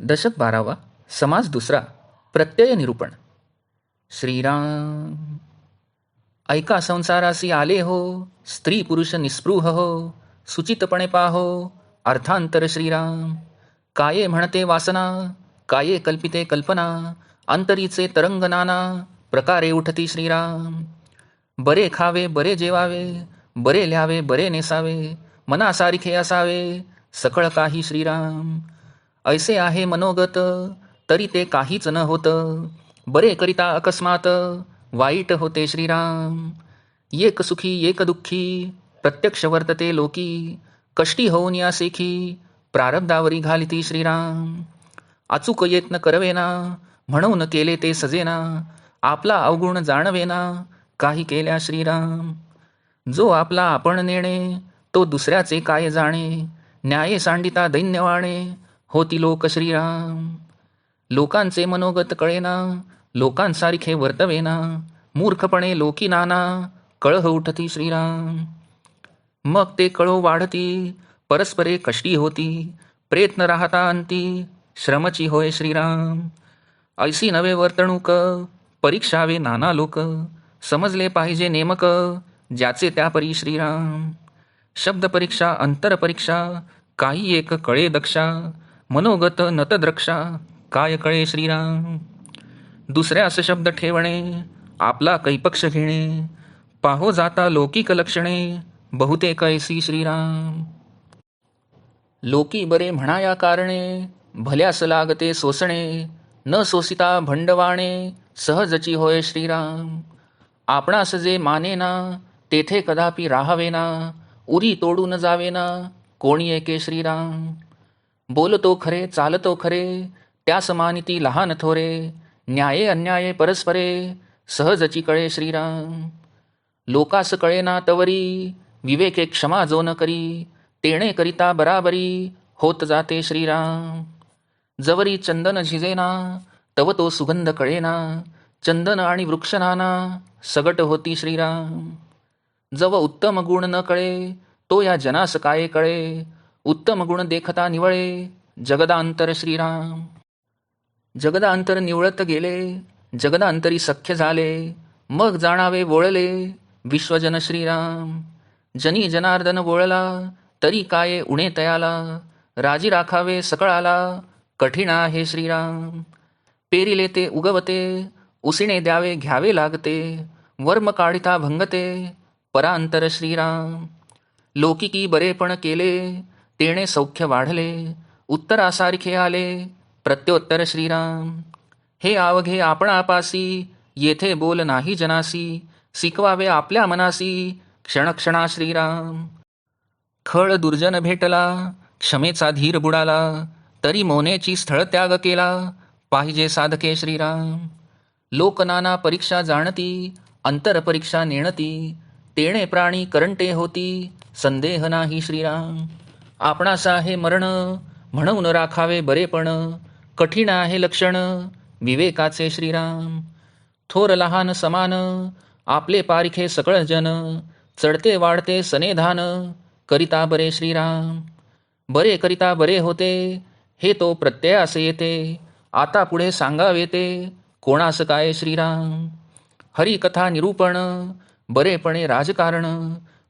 दशक बारावा समास दुसरा प्रत्यय निरूपण. श्रीराम ऐका संसारासी आले हो स्त्री पुरुष निस्पृह हो सुचितपणे पाहो अर्थांतर श्रीराम. काये म्हणते वासना काये कल्पिते कल्पना अंतरीचे तरंग नाना प्रकारे उठती श्रीराम. बरे खावे बरे जेवावे बरे ल्यावे बरे नेसावे मनासारखे असावे सकळ काही श्रीराम. ऐसे आहे मनोगत तरी ते काहीच न होत. बरे करिता अकस्मात वाईट होते श्रीराम. एक सुखी एक दुःखी प्रत्यक्ष वर्तते लोकी. कष्टी होऊन या सेखी प्रारब्धावरी घालिती श्रीराम. अचूक यत्न करवेना म्हणून केले ते सजेना. आपला अवगुण जाणवेना काही केल्या श्रीराम. जो आपला आपण नेणे तो दुसऱ्याचे काय जाणे. न्याये सांडिता दैन्यवाणे होती लोक श्रीराम लोकांचे मनोगत कळेना लोकांसारखे वर्तवेना मूर्खपणे लोकी नाना कळह उठती श्रीराम. मग ते कळो वाढती परस्परे कष्टी होती प्रयत्न राहता अंती श्रमची होय श्रीराम. ऐसी नवे वर्तणूक परीक्षावे नाना लोक समजले पाहिजे नेमक ज्याचे त्यापरी श्रीराम. शब्द परीक्षा अंतर परीक्षा काही एक कळे दक्षा मनोगत नतद्रक्षा काय कळे श्रीराम? दुसऱ्यास शब्द ठेवणे आपला कैपक्ष घेणे पाहो जाता लौकिक लक्षणे बहुतेक ऐसी श्रीराम. लोकी बरे म्हणाया कारणे भल्यास लागते सोसणे न सोसिता भंडवाणे सहजची होय श्रीराम. आपणास जे मानेना तेथे कदापि राहावेना उरी तोडून जावेना कोणी एके श्रीराम? बोलतो खरे चालतो खरे त्या समानिती लहान थोरे न्याये अन्याये परस्परे सहजची कळे श्रीराम. लोकास कळेना तवरी विवेके क्षमा जो न करी तेणे करिता बराबरी होत जाते श्रीराम. जवरी चंदन झिजेना तव तो सुगंध कळेना चंदन आणि वृक्षनाना सगट होती श्रीराम. जव उत्तम गुण न कळे तो या जनास काय कळे उत्तम गुण देखता निवळे जगदांतर श्रीराम जगदांतर निवळत गेले जगदांतरी सख्य झाले मग जाणावे वळले विश्वजन श्रीराम जनी जनार्दन वळला तरी काय उणे तयाला राजी राखावे सकळाला कठीण आहे श्रीराम पेरिले ते उगवते उसिणे द्यावे घ्यावे लागते वर्म काढिता भंगते परांतर श्रीराम लोकिकी बरेपण केले तेणे सौख्य वाढले उत्तरासारखे आले. प्रत्योत्तर श्रीराम हे आवघे आपण आपासी येथे बोल नाही जनासी शिकवावे आपल्या मनासी क्षणक्षणा श्रीराम. खळ दुर्जन भेटला क्षमेचा धीर बुडाला तरी मोनेची स्थळ त्याग केला पाहिजे साधके श्रीराम. लोकनाना परीक्षा जाणती अंतर परीक्षा नेणती तेणे प्राणी करंटे होती संदेह नाही श्रीराम. आपणास आहे मरण म्हणून राखावे बरेपण कठीण आहे लक्षण विवेकाचे श्रीराम थोर लहान समान आपले पारिखे सकळ जन चढते वाढते सनेधान करिता बरे श्रीराम बरे करिता बरे होते हे तो प्रत्ययास येते आता पुढे सांगावे ते कोणास काय श्रीराम हरिकथा निरूपण बरेपणे राजकारण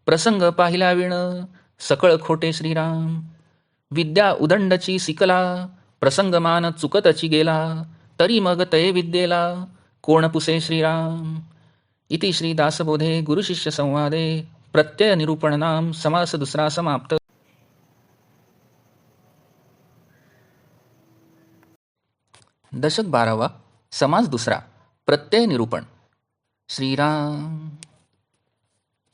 प्रसंग पाहिला विण सकळ खोटे श्रीराम. विद्या उदंडची सिकला प्रसंगमान चुकतची गेला तरी मग तये विद्येला कोण पुसे श्रीराम? इति श्री दासबोधे गुरुशिष्य संवादे प्रत्यय निरूपण नाम समास दुसरा समाप्त. दशक बारावा समास दुसरा प्रत्यय निरूपण. श्रीराम.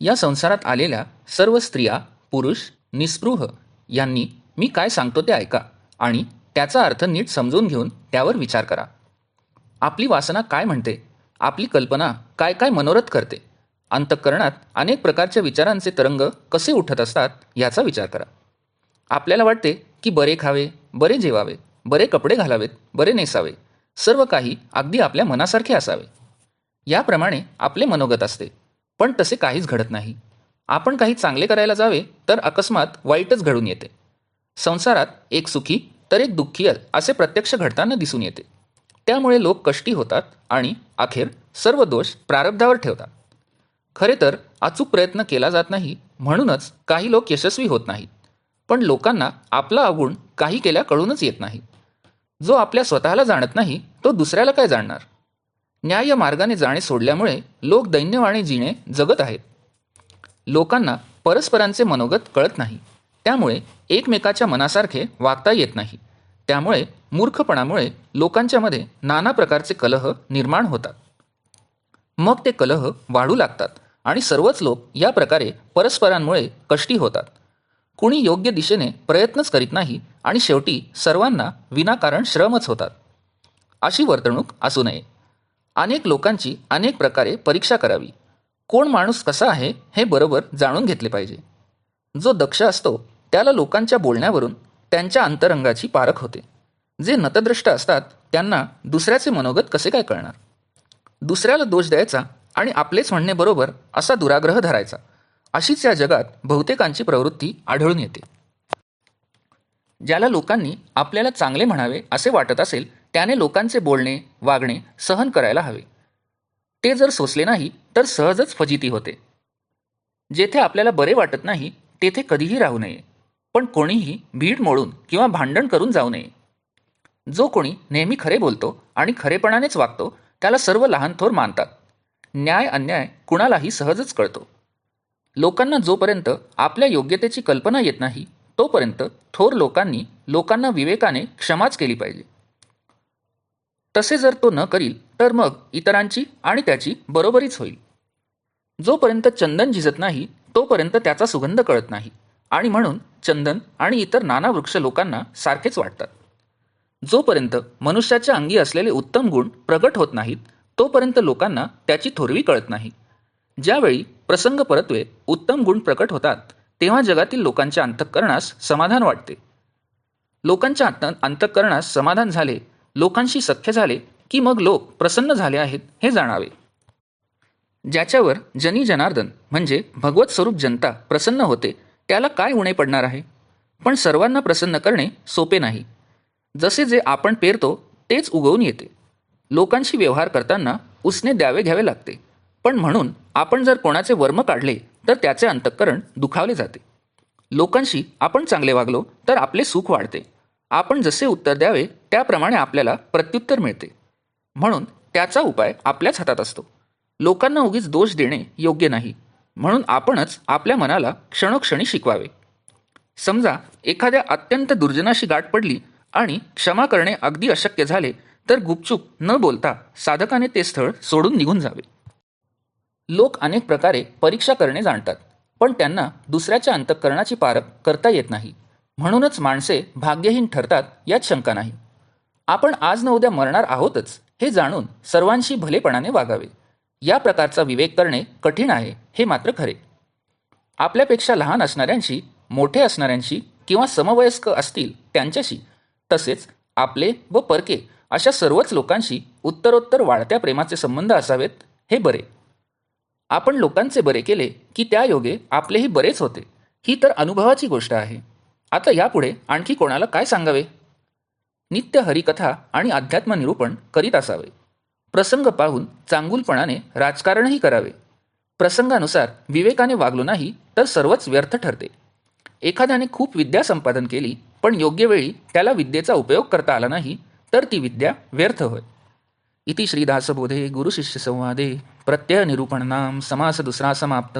या संसारात आलेल्या सर्व स्त्रिया पुरुष निस्पृह. यांनी मी काय सांगतो ते ऐका आणि त्याचा अर्थ नीट समजून घेऊन त्यावर विचार करा. आपली वासना काय म्हणते? आपली कल्पना काय काय मनोरथ करते? अंतःकरणात अनेक प्रकारच्या विचारांचे तरंग कसे उठत असतात याचा विचार करा. आपल्याला वाटते की बरे खावे बरे जेवावे बरे कपडे घालावेत बरे नेसावे सर्व काही अगदी आपल्या मनासारखे असावे. याप्रमाणे आपले मनोगत असते पण तसे काहीच घडत नाही. आपण काही चांगले करायला जावे तर अकस्मात वाईटच घडून येते. संसारात एक सुखी तर एक दुःखी असे प्रत्यक्ष घडताना दिसून येते. त्यामुळे लोक कष्टी होतात आणि अखेर सर्व दोष प्रारब्धावर ठेवतात. खरे तर अचूक प्रयत्न केला जात नाही म्हणूनच काही लोक यशस्वी होत नाहीत. पण लोकांना आपला अवगुण काही केल्या कळूनच येत नाही. जो आपल्या स्वतःला जाणत नाही तो दुसऱ्याला काय जाणणार? न्याय मार्गाने जाणे सोडल्यामुळे लोक दैन्यवाणे जिणे जगत आहेत. लोकांना परस्परांचे मनोगत कळत नाही. त्यामुळे एकमेकाच्या मनासारखे वागता येत नाही. त्यामुळे मूर्खपणामुळे लोकांच्यामध्ये नाना प्रकारचे कलह निर्माण होतात. मग ते कलह वाढू लागतात आणि सर्वच लोक या प्रकारे परस्परांमुळे कष्टी होतात. कुणी योग्य दिशेने प्रयत्नच करीत नाही आणि शेवटी सर्वांना विनाकारण श्रमच होतात. अशी वर्तणूक असू नये. अनेक लोकांची अनेक प्रकारे परीक्षा करावी. कोण माणूस कसा आहे हे बरोबर जाणून घेतले पाहिजे. जो दक्ष असतो त्याला लोकांच्या बोलण्यावरून त्यांच्या अंतरंगाची पारख होते. जे नतद्रष्ट असतात त्यांना दुसऱ्याचे मनोगत कसे काय कळणार? दुसऱ्याला दोष द्यायचा आणि आपलेच म्हणणे बरोबर असा दुराग्रह धरायचा. अशीच या जगात बहुतेकांची प्रवृत्ती आढळून येते. ज्याला लोकांनी आपल्याला चांगले म्हणावे असे वाटत असेल त्याने लोकांचे बोलणे वागणे सहन करायला हवे. ते जर सोसले नाही तर सहजच फजिती होते. जेथे आपल्याला बरे वाटत नाही तेथे कधीही राहू नये. पण कोणीही भीड मोडून किंवा भांडण करून जाऊ नये. जो कोणी नेहमी खरे बोलतो आणि खरेपणानेच वागतो त्याला सर्व लहान थोर मानतात. न्याय अन्याय कुणालाही सहजच कळतो. लोकांना जोपर्यंत आपल्या योग्यतेची कल्पना येत नाही तोपर्यंत थोर लोकांनी लोकांना विवेकाने क्षमाच केली पाहिजे. तसे जर तो न करील तर मग इतरांची आणि त्याची बरोबरीच होईल. जोपर्यंत चंदन झिजत नाही तोपर्यंत त्याचा सुगंध कळत नाही. आणि म्हणून चंदन आणि इतर नाना वृक्ष लोकांना सारखेच वाटतात. जोपर्यंत मनुष्याच्या अंगी असलेले उत्तम गुण प्रगट होत नाहीत तोपर्यंत लोकांना त्याची थोरवी कळत नाही. ज्यावेळी प्रसंग परत्वे उत्तम गुण प्रकट होतात तेव्हा जगातील लोकांच्या अंतःकरणास समाधान वाटते. लोकांच्या अंत अंतःकरणास समाधान झाले लोकांशी सख्य झाले की मग लोक प्रसन्न झाले आहेत हे जाणावे. ज्याच्यावर जनी जनार्दन म्हणजे भगवत स्वरूप जनता प्रसन्न होते त्याला काय उणे पडणार आहे? पण सर्वांना प्रसन्न करणे सोपे नाही. जसे जे आपण पेरतो तेच उगवून येते. लोकांशी व्यवहार करताना उसने द्यावे घ्यावे लागते. पण म्हणून आपण जर कोणाचे वर्म काढले तर त्याचे अंतःकरण दुखावले जाते. लोकांशी आपण चांगले वागलो तर आपले सुख वाढते. आपण जसे उत्तर द्यावे त्याप्रमाणे आपल्याला प्रत्युत्तर मिळते. म्हणून त्याचा उपाय आपल्याच हातात असतो. लोकांना उगीच दोष देणे योग्य नाही. म्हणून आपणच आपल्या मनाला क्षणोक्षणी शिकवावे. समजा एखाद्या अत्यंत दुर्जनाशी गाठ पडली आणि क्षमा करणे अगदी अशक्य झाले तर गुपचूप न बोलता साधकाने ते स्थळ सोडून निघून जावे. लोक अनेक प्रकारे परीक्षा करणे जाणतात पण त्यांना दुसऱ्याच्या अंतःकरणाची पारख करता येत नाही. म्हणूनच माणसे भाग्यहीन ठरतात यात शंका नाही. आपण आज न उद्या मरणार आहोतच हे जाणून सर्वांशी भलेपणाने वागावे. या प्रकारचा विवेक करणे कठीण आहे हे मात्र खरे. आपल्यापेक्षा लहान असणाऱ्यांशी मोठे असणाऱ्यांशी किंवा समवयस्क असतील त्यांच्याशी तसेच आपले व परके अशा सर्वच लोकांशी उत्तरोत्तर वाढत्या प्रेमाचे संबंध असावेत हे बरे. आपण लोकांचे बरे केले की त्या योगे आपलेही बरेच होते ही तर अनुभवाची गोष्ट आहे. आता यापुढे आणखी कोणाला काय सांगावे? नित्य हरिकथा आणि अध्यात्म निरूपण करीत असावे. प्रसंग पाहून चांगुलपणाने राजकारणही करावे. प्रसंगानुसार विवेकाने वागलो नाही तर सर्वच व्यर्थ ठरते. एखाद्याने खूप विद्या संपादन केली पण योग्य वेळी त्याला विद्येचा उपयोग करता आला नाही तर ती विद्या व्यर्थ होय. इति श्रीदासबोधे गुरुशिष्य संवादे. प्रत्यय निरूपण नाम समास दुसरा समाप्त.